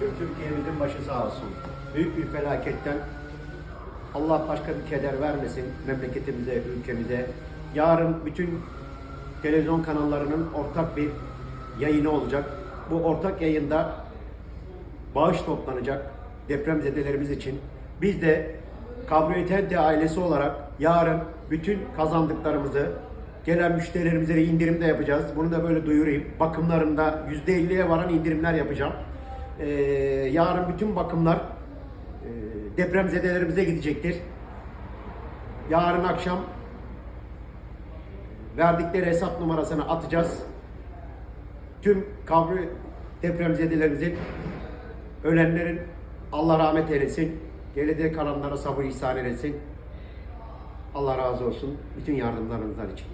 Türkiye'mizin başı sağ olsun. Büyük bir felaketten Allah başka bir keder vermesin memleketimize, ülkemize. Yarın bütün televizyon kanallarının ortak bir yayını olacak. Bu ortak yayında bağış toplanacak depremzedelerimiz için. Biz de Kabloitente ailesi olarak yarın bütün kazandıklarımızı gelen müşterilerimize indirim de yapacağız. Bunu da böyle duyurayım. Bakımlarında %50'ye varan indirimler yapacağım. Ee, yarın bütün bakımlar e, depremzedelerimize gidecektir. Yarın akşam verdikleri hesap numarasını atacağız. Tüm kablo depremzedelerimizin ölenlerin Allah rahmet eylesin. Geride kalanlara sabır ihsan eylesin. Allah razı olsun bütün yardımlarınızdan için.